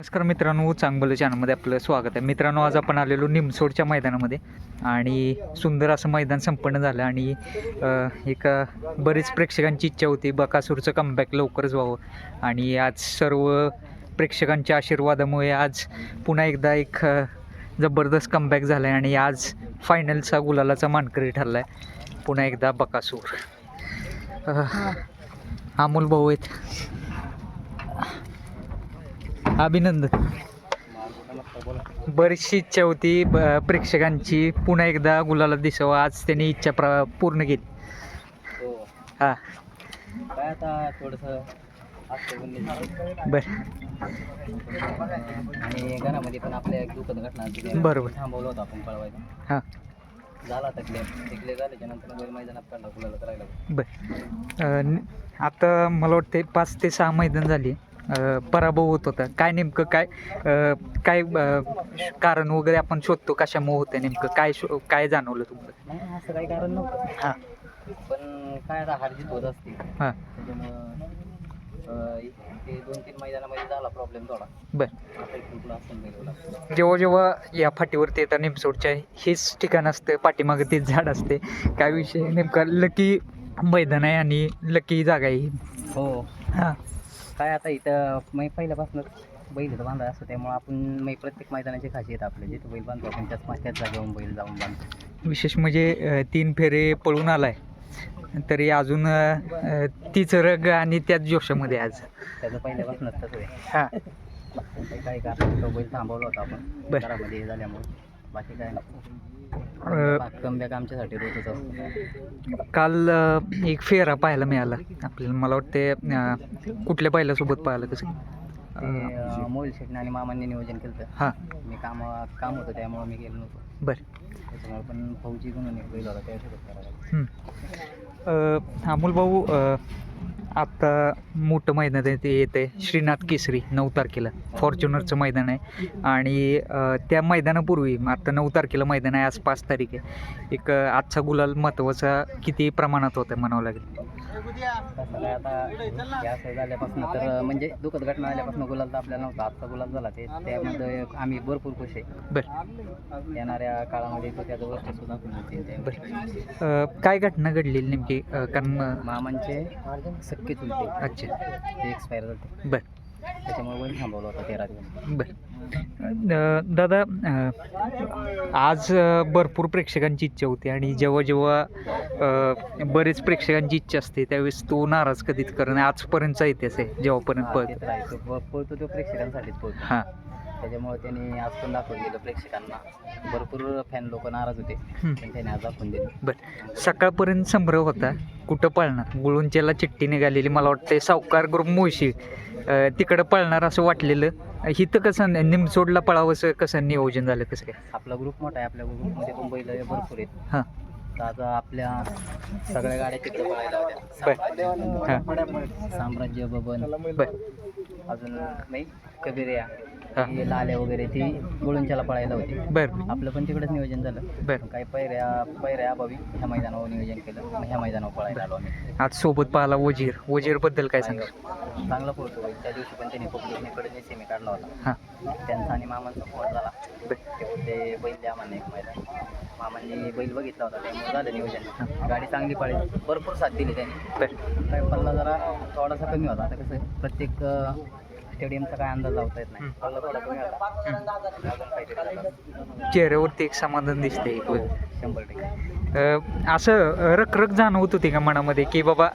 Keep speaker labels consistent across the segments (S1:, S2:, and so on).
S1: नमस्कार मित्रांनो चांगलं चॅनलमध्ये आपलं स्वागत आहे. मित्रांनो आज आपण आलेलो निमसोडच्या मैदानामध्ये आणि सुंदर असं मैदान संपन्न झालं आणि एक बरीच प्रेक्षकांची इच्छा होती बकासूरचं कमबॅक लवकरच व्हावं. आणि आज सर्व प्रेक्षकांच्या आशीर्वादामुळे आज पुन्हा एकदा एक जबरदस्त कमबॅक झाला आहे आणि आज फायनलचा गुलालाचा मानकरी ठरला आहे पुन्हा एकदा बकासूर. अमोल भाऊ आहेत. अभिनंदन. बरीचशी इच्छा होती प्रेक्षकांची. पुन्हा एकदा गुलाला दिसावं. आज त्यांनी इच्छा प्र पूर्ण केली.
S2: हो.
S1: हां.
S2: काय आता थोडंसं.
S1: बरं.
S2: आणि घरामध्ये पण आपल्या एक दुखद घटना
S1: बरोबर.
S2: थांबवलं होतं आपण पळवायचं
S1: हां.
S2: झाला आता क्लिअर ते क्लिअर झाल्याच्यानंतर बैल मैदानात काढला फुलाला करायला
S1: बरं. अ, न- आता मला वाटते पाच ते सहा मैदान झाली. पराभव होत होता. काय नेमकं काय काय कारण वगैरे आपण शोधतो कशामुळे होतं नेमकं? काय शो काय जाणवलं
S2: नाही असं काही कारण नव्हतं
S1: हां.
S2: पण काय आता हारजीत होत असते.
S1: हां.
S2: त्याच्यामुळं अं, ते दोन तीन मैदानामध्ये झाला प्रॉब्लेम थोडा.
S1: बरं.
S2: आता एक
S1: जेव्हा जेव्हा या फाटीवरती येतात निमसोडच्या हेच ठिकाण असतं पाठीमागं तेच झाड असते. काय विषय? नेमका लकी मैदान आहे आणि लकी जागा आहे ही.
S2: हो.
S1: हां.
S2: काय आता इथं मै पहिल्यापासूनच बैल इथं बांधा असतो त्यामुळे आपण मै प्रत्येक मैदानाची खासियत आपले जिथं बैल बांधतो आपण त्याच त्याच जागेवरून बैल जाऊन बांधतो.
S1: विशेष म्हणजे अं, तीन फेरे पळून आलाय. तरी अजून अं, तीच रग आणि त्याच जोशामध्ये आज.
S2: त्याचं पहिल्यापासूनच तसं आहे.
S1: हां.
S2: काही काही कारण तो बैल थांबवला होता आपण
S1: बरं.
S2: घरामध्ये हे झाल्यामुळे. बाकी काय नाही. कमबॅक आमच्यासाठी रोजच असतो
S1: काल एक फेरा पाहायला मिळाला. आपल्याला मला वाटते कुठल्या पहिल्यासोबत पाहायला कसं
S2: मोहिल शेटने आणि मामांनी नियोजन केलं.
S1: हां.
S2: मी काम काम होतं त्यामुळे मी गेलो नव्हतो.
S1: बरं.
S2: त्याच्यामुळे पण फौजी बैल होता त्यासोबत करायला
S1: हं. अमोल भाऊ आत्ता मोठं मैदान आहे ते येते श्रीनाथ केसरी नऊ तारखेला. फॉर्च्युनरचं मैदान आहे. आणि त्या मैदानापूर्वी आता नऊ तारखेला मैदान आहे आज पाच तारीख आहे. एक आजचा गुलाल महत्त्वाचा किती प्रमाणात होता म्हणावं लागेल?
S2: तसं आता झाल्यापासून तर म्हणजे दुखद घटना झाल्यापासून गुलाल तर आपल्याला नव्हता आजचा गुलाल झाला ते त्यामध्ये आम्ही भरपूर खुश आहे
S1: बरं.
S2: येणाऱ्या काळामध्ये त्याचं वर्ष सुद्धा
S1: बरं काय घटना घडलेली नेमकी? कारण अ,
S2: मामांचे सख्खे चुलते
S1: अच्छा.
S2: ते एक्सपायर झाले.
S1: बरं.
S2: त्याच्यामुळे बैल थांबवला होता तेरा दिवस.
S1: बर. अ, दादा अ, आज अ, भरपूर प्रेक्षकांची इच्छा होती आणि जेव्हा जेव्हा अ, बरेच प्रेक्षकांची इच्छा असते त्यावेळेस तो नाराज कधीच कारण आजपर्यंतचा इतिहास आहे जेव्हापर्यंत पळत
S2: ते तर आहे. तो प- पळतो तो प्रेक्षकांसाठीच पळतो.
S1: हां.
S2: त्याच्यामुळे त्यांनी आज पण दाखवून दिलं प्रेक्षकांना. भरपूर फॅन लोक नाराज होते. पण त्याने आज दाखवून दिलं.
S1: बर. सकाळपर्यंत संभ्रम होता. कुठं पळणार? गुळुंच्याला चिठ्ठी निघालेली. मला वाटते सावकार ग्रुप मुळशी तिकडं पळणार असं वाटलेलं. इथं कसं निमसोडला पळावंसं कसं नियोजन झालं कसं काय?
S2: आपला ग्रुप मोठा आहे. आपल्या ग्रुपमध्ये पण बैल भरपूर आहेत.
S1: हां.
S2: तर आता आपल्या सगळ्या गाड्या तिकडे पळायला होत्या साम्राज्य बबन अजून नाही कबिर्या
S1: हा.
S2: हे लाल्या वगैरे ती गुळूंच्याला पळायला होती.
S1: बर.
S2: आपलं पण तिकडेच नियोजन झालं.
S1: बर.
S2: काही पैऱ्या पैऱ्या अभावी ह्या मैदानावर नियोजन केलं मग ह्या मैदानावर पळायला आलो आम्ही.
S1: आज सोबत पाहिला वजीर. वजीरबद्दल काय सांग
S2: चांगला पळतो बैल. त्या दिवशी पण त्यांनी पब्लिककडे सेमी काढला होता.
S1: हां.
S2: त्यांचा आणि मामांचा फोन झाला. ते बैल द्या म्हणणे एक मैदान. मामांनी बैल बघितला होता. त्यामुळे झालं नियोजन. गाडी चांगली पळाली भरपूर साथ दिली त्यांनी.
S1: बर.
S2: काय पल्ला जरा थोडासा कमी होता. आता कसं आहे, प्रत्येक स्टेडियमचा काय अंदाज लावता येत नाही पल्ला थोडा कमी होता अजून काहीतरी झालं.
S1: चेहऱ्यावरती एक समाधान दिसते एक.
S2: शंभर टक्के.
S1: अ, असं रखरख जाणवत होती का मनामध्ये की बाबा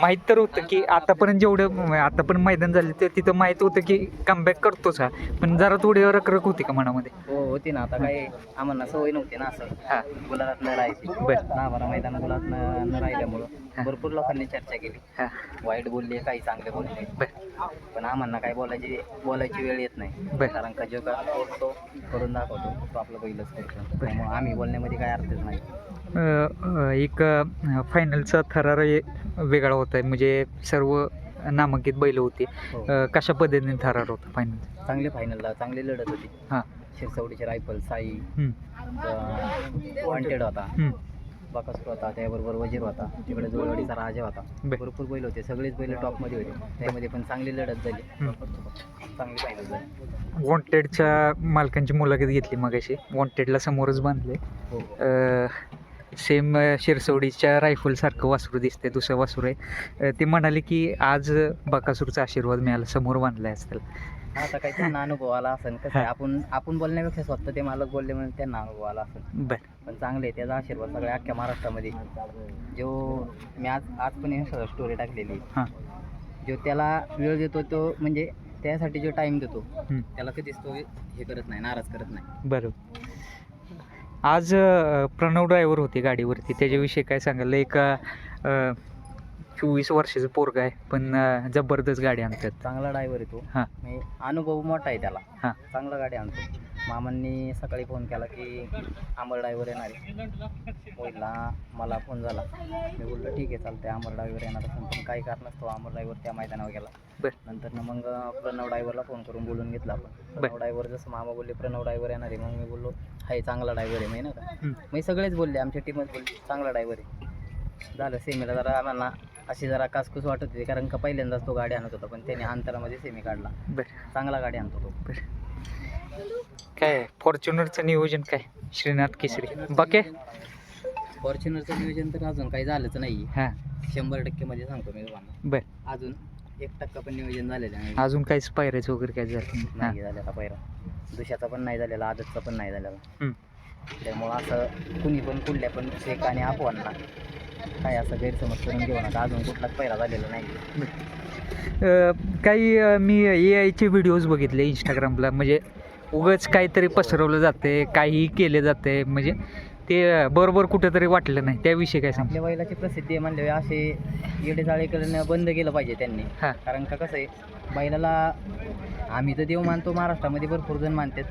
S1: माहीत तर होतं की आतापर्यंत जेवढं आता पण मैदान झाले तर तिथं माहीत होतं की कमबॅक करतोच हा. पण जरा थोडी रखरख होती का मनामध्ये?
S2: हो होती ना. आता काय आम्हाला सवय नव्हती ना असं.
S1: हां.
S2: गुलाबात न राहायची.
S1: बरं.
S2: बारा मैदान गुलाबात न राहिल्यामुळं भरपूर लोकांनी चर्चा केली.
S1: हां.
S2: वाईट बोलले काही चांगले बोलले
S1: बर.
S2: पण आम्हाला काय बोलायची बोलायची वेळ येत नाही. कारण का जो का करून दाखवतो. तो आपलं पहिलंच करतो. त्यामुळे आम्ही बोलण्यामध्ये काय अर्थच नाही.
S1: अ, एक अ, फायनलचा थरार हे वेगळा होता आहे म्हणजे सर्व नामांकित बैल होती.
S2: हो.
S1: अ, कशा पद्धतीने थरार होता फायनल
S2: चांगले फायनलला चांगली लढत होती.
S1: हां.
S2: शिरसवडीचे रायफल साई वॉन्टेड होता. बाकासूर होता त्याबरोबर वजीर होता तिकडे जोडवाडीचा राजा होता.
S1: बर.
S2: भरपूर बैल होते सगळेच बैल टॉपमध्ये होते. त्यामध्ये पण चांगली लढत झाली. चांगली फायनल झाली
S1: वॉन्टेडच्या मालकांची मुलाखत घेतली मगाशी. वॉन्टेडला समोरच बांधले
S2: हो.
S1: सेम शिरसवडीच्या रायफलसारखं वासरू दिसते दुसरं वासरू आहे. अ, ते म्हणाले की आज बकासूरचा आशीर्वाद मिळाला समोर बांधलाय असतील
S2: आता काही त्यांना अनुभव आला असेल कसं आहे, आपण आपण बोलण्यापेक्षा स्वतः ते मालक बोलले म्हणून त्यांना अनुभव आला असेल.
S1: बर.
S2: पण चांगले आहे, त्याचा आशीर्वाद सगळ्या अख्ख्या महाराष्ट्रामध्ये. जो मी आज आज पण स्टोरी टाकलेली
S1: हां.
S2: जो त्याला वेळ देतो तो म्हणजे त्यासाठी जो टाइम देतो
S1: हम्म.
S2: त्याला कधीच तो हे करत नाही नाराज करत नाही.
S1: बरोबर. आज अ, प्रणव ड्रायव्हर होते गाडीवरती. त्याच्याविषयी काय सांगाल? एक अ, चोवीस वर्षाचं पोरगा आहे पण अ, जबरदस्त गाडी आणतात.
S2: चांगला ड्रायव्हर आहे तो.
S1: हां.
S2: अनुभव मोठा आहे त्याला.
S1: हां.
S2: चांगला गाडी आणतो. मामांनी सकाळी फोन केला की अमर ड्रायव्हर येणार आहे. पहिला मला फोन झाला. मी बोललो ठीक आहे चालतंय अमर ड्रायव्हर येणार असेल पण काही कारणास्तव अमर ड्रायव्हर त्या मैदानावर गेला.
S1: बर.
S2: नंतर मग प्रणव ड्रायव्हरला फोन करून बोलून घेतला आपण. प्रणव ड्रायव्हर जसं मामा बोलले प्रणव ड्रायव्हर येणार आहे. मग मी बोललो हाय चांगला ड्रायव्हर आहे. माहिती ना का?
S1: हम्म.
S2: मग सगळेच बोलले आमच्या टीमच बोलले चांगला ड्रायव्हर आहे. झालं सेमीला जरा आम्हाला अशी जरा कासकूस वाटत होती कारण का पहिल्यांदाच तो गाडी आणत होता पण त्याने अंतरामध्ये सेमी काढला.
S1: बर.
S2: चांगला गाडी आणतो तो.
S1: बर. काय फॉर्च्युनरचं नियोजन काय? श्रीनाथ केसरी. बाकी?
S2: फॉर्च्युनरचं नियोजन तर अजून काही झालंच नाही.
S1: हां.
S2: शंभर टक्के मध्ये सांगतो मी तुम्हाला.
S1: बर.
S2: अजून एक टक्का पण नियोजन झालेलं नाही.
S1: अजून काहीच पायऱ्याचं वगैरे काय झालं नाही.
S2: नाही झालेला पहिला दुशाचा पण नाही झालेला आदतचा पण नाही झालेला.
S1: हम्म.
S2: त्यामुळं असं कुणी पण कुठल्या पण शेक आणि अफवांना काय असं गैरसमज करून घेऊ नका. अजून कुठलाच पहिला झालेला नाही.
S1: अ, काही अ, मी ए आयचे व्हिडिओज बघितले इंस्टाग्रामला म्हणजे उगच काहीतरी पसरवलं जाते काहीही केले जाते म्हणजे ते बरोबर कुठेतरी वाटलं नाही. त्याविषयी काय सांग
S2: आपल्या बैलाची प्रसिद्धी आहे म्हणले असे येडे जाळे करणं बंद केलं पाहिजे त्यांनी.
S1: हां.
S2: कारण का कसं आहे बैलाला आम्ही तर देव मानतो महाराष्ट्रामध्ये भरपूर जण मानतात.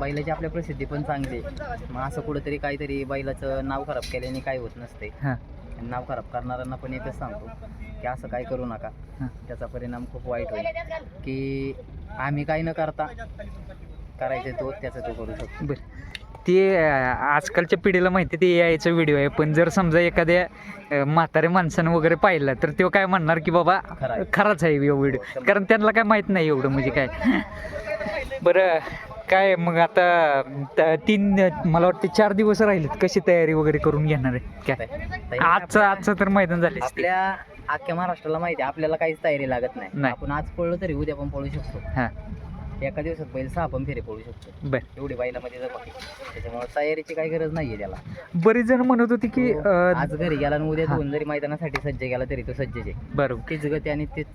S2: बैलाची आपल्या प्रसिद्धी पण चांगली आहे. मग असं कुठंतरी काहीतरी बैलाचं नाव खराब केल्याने काही होत नसते
S1: हां.
S2: नाव खराब करणाऱ्यांना पण एकच सांगतो की असं काय करू नका.
S1: हां.
S2: त्याचा परिणाम खूप वाईट होईल. की आम्ही काही न करता करायचे तो त्याचं तो करू शकतो.
S1: बरं. ते आजकालच्या पिढीला माहिती ते ए आयचा व्हिडिओ आहे. पण जर समजा एखाद्या अ, म्हाताऱ्या माणसानं वगैरे पाहिलं तर तो काय म्हणणार की बाबा. खराच आहे व्हिडिओ कारण त्यांना काय माहीत नाही एवढं म्हणजे काय. बरं काय मग आता तीन मला वाटते चार दिवस राहिलेत. कशी तयारी वगैरे करून घेणार आहे? काय? आजचं आजचं तर मैदान झाले
S2: आपल्या अख्ख्या महाराष्ट्राला माहिती आहे आपल्याला काहीच तयारी लागत नाही.
S1: नाही.
S2: आपण आज पळलो तरी उद्या पण पळू शकतो.
S1: हां.
S2: एका दिवसात बैल सहा पण फेरे पळू शकतो.
S1: बरं.
S2: एवढी बैलामध्ये जर बाकी त्याच्यामुळे तयारीची काही गरज नाहीये त्याला.
S1: बरेच जण म्हणत होते की
S2: तो
S1: अ,
S2: आज घरी गेला आणि उद्या
S1: हा.
S2: दोन जरी मैदानासाठी सज्ज गेला तरी तो सज्जच आहे.
S1: बरोबर.
S2: तीच गती आणि तीच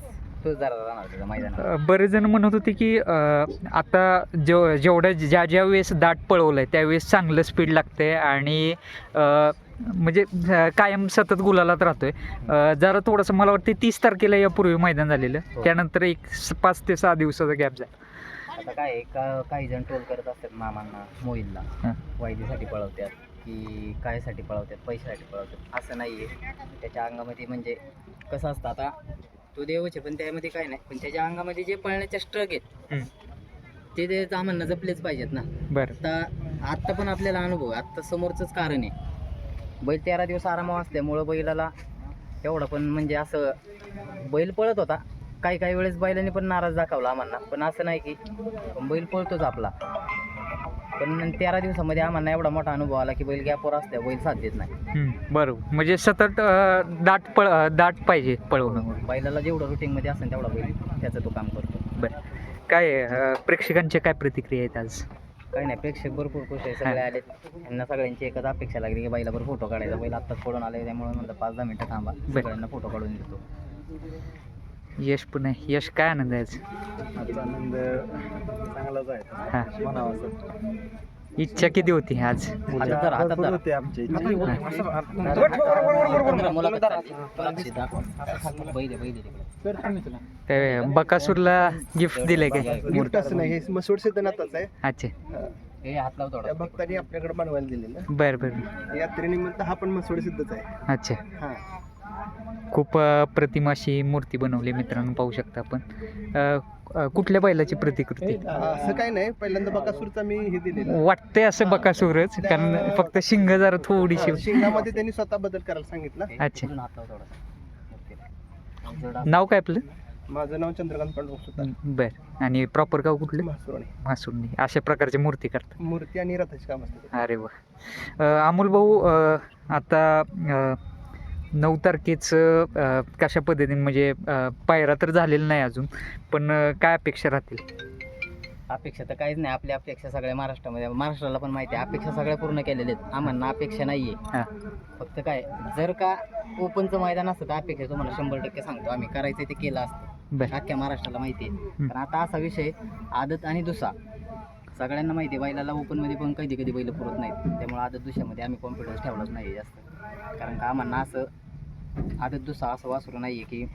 S2: तो जरा राहणार त्याचा मैदानात.
S1: अ, बरेच जण म्हणत होते की अ, आता जेव जेवढ्या ज्या ज्या वेळेस दाट पळवलं आहे त्यावेळेस चांगलं स्पीड लागते आणि अ, म्हणजे अ, कायम सतत गुलालात राहतोय. अ, जरा थोडंसं मला वाटतं तीस तारखेला यापूर्वी मैदान झालेलं.
S2: हो.
S1: त्यानंतर एक स- पाच ते सहा दिवसाचा गॅप झाला.
S2: आता काय आहे, का काही जण ट्रोल करत असतात मामांना मोहिलला.
S1: हां.
S2: वायदीसाठी पळवतात की कायसाठी पळवतात पैशासाठी पळवतात असं नाही आहे त्याच्या अंगामध्ये म्हणजे कसं असतं आता तो देवच आहे पण त्यामध्ये काय नाही. पण त्याच्या अंगामध्ये जे पळण्याचे स्ट्रक आहेत
S1: हम्म.
S2: ते ते आम्हाला जपलेच पाहिजेत ना.
S1: बरं.
S2: आता आत्ता पण आपल्याला अनुभव आहे. आत्ता समोरचंच कारण आहे. बैल तेरा दिवस आरामावर असल्यामुळं बैलाला एवढं पण म्हणजे असं बैल पळत होता काही काही वेळेस बैलाने पण नाराज दाखवला आम्हाला. पण असं नाही की बैल पळतोच आपला. पण तेरा दिवसामध्ये आम्हाला एवढा मोठा अनुभव आला की बैल गॅपवर असल्या बैल साथ देत नाही.
S1: हम्म, बरोबर. म्हणजे सतत अ, दाट पळ अ, दाट पाहिजे पळवणं
S2: बैलाला जेवढं रुटीनमध्ये असेल तेवढा बैल त्याचं तो काम करतो.
S1: बरं. काय अ, प्रेक्षकांच्या काय प्रतिक्रिया आहेत आज?
S2: काही नाही प्रेक्षक भरपूर खुश आहे सगळे आले यांना सगळ्यांची एकच अपेक्षा लागली की बैलावर फोटो काढायचा. बैल आत्ताच पडून आले त्यामुळे म्हणलं पाच दहा मिनटं थांबा. सगळ्यांना फोटो काढून देतो.
S1: यश पण यश काय आनंद आहे आज?
S2: आजचा आनंद चांगलाच आहे.
S1: हां.
S2: म्हणावं
S1: इच्छा किती होती आज.
S3: होते आमची.
S1: काय बकासूरला गिफ्ट दिलंय काय
S3: गिफ्ट असं नाही. हे मसूड सिद्धनाथाच आहे.
S1: अच्छा.
S2: हे.
S3: भक्तांनी आपल्याकडे बनवायला दिलेलं.
S1: बर बर.
S3: यात्रेनिमित्त हा पण मसूड सिद्धच आहे.
S1: अच्छा.
S3: हा.
S1: खूप प्रतिम अशी मूर्ती बनवली मित्रांनो पाहू शकता आपण. कुठल्या बैलाची प्रतिकृती?
S3: असं काही नाही. पहिल्यांदा बकासूरचा मी हे दिलेला
S1: वाटतंय असं बकासूरच कारण फक्त शिंग जरा थोडीशी
S3: शिंगामध्ये त्यांनी स्वतः बदल करायला सांगितलं.
S1: अच्छा. नाव काय आपलं?
S3: माझं नाव चंद्रकांत पांडुरंग सुद्धा
S1: बर. आणि प्रॉपर गाव कुठलं?
S3: म्हसुरणे
S1: मासुंडी अशा प्रकारची मूर्ती करतात.
S3: मूर्ती आणि रथाची काम असते
S1: अरे वा. अमोल भाऊ आता नऊ तारखेचं कशा पद्धतीने म्हणजे पायरा तर झालेला नाही अजून पण काय अपेक्षा राहतील?
S2: अपेक्षा तर काहीच नाही. आपल्या अपेक्षा सगळ्या महाराष्ट्रामध्ये महाराष्ट्राला पण माहिती आहे अपेक्षा सगळ्या पूर्ण केलेल्या आहेत. आम्हाला अपेक्षा नाहीये.
S1: हां.
S2: फक्त काय जर का ओपनचं मैदान असतं तर अपेक्षा तुम्हाला शंभर टक्के सांगतो. आम्ही करायचं ते केलं असतं. अख्ख्या महाराष्ट्राला माहिती आहे. पण आता असा विषय आदत आणि दुसा. सगळ्यांना माहिती आहे बैलाला ओपनमध्ये पण कधी कधी बैल पुरत नाहीत. त्यामुळे आदत दुसऱ्यामध्ये आम्ही कॉन्फिडन्स ठेवलाच नाही जास्त. कारण का आम्हाला असं आदत दुसा असं वासरू नाही आहे की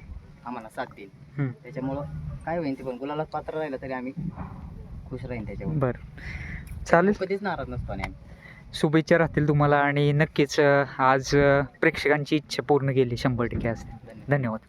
S2: आम्हाला साथ देईल. त्याच्यामुळं काय होईल ते पण गुलाला पात्र राहिलं तरी आम्ही खुश राहीन त्याच्यावर
S1: बरं. चालेल.
S2: कधीच नाराज नसतो आणि आम्ही.
S1: शुभेच्छा राहतील तुम्हाला आणि नक्कीच आज प्रेक्षकांची इच्छा पूर्ण केली शंभर टक्के असते धन्यवाद.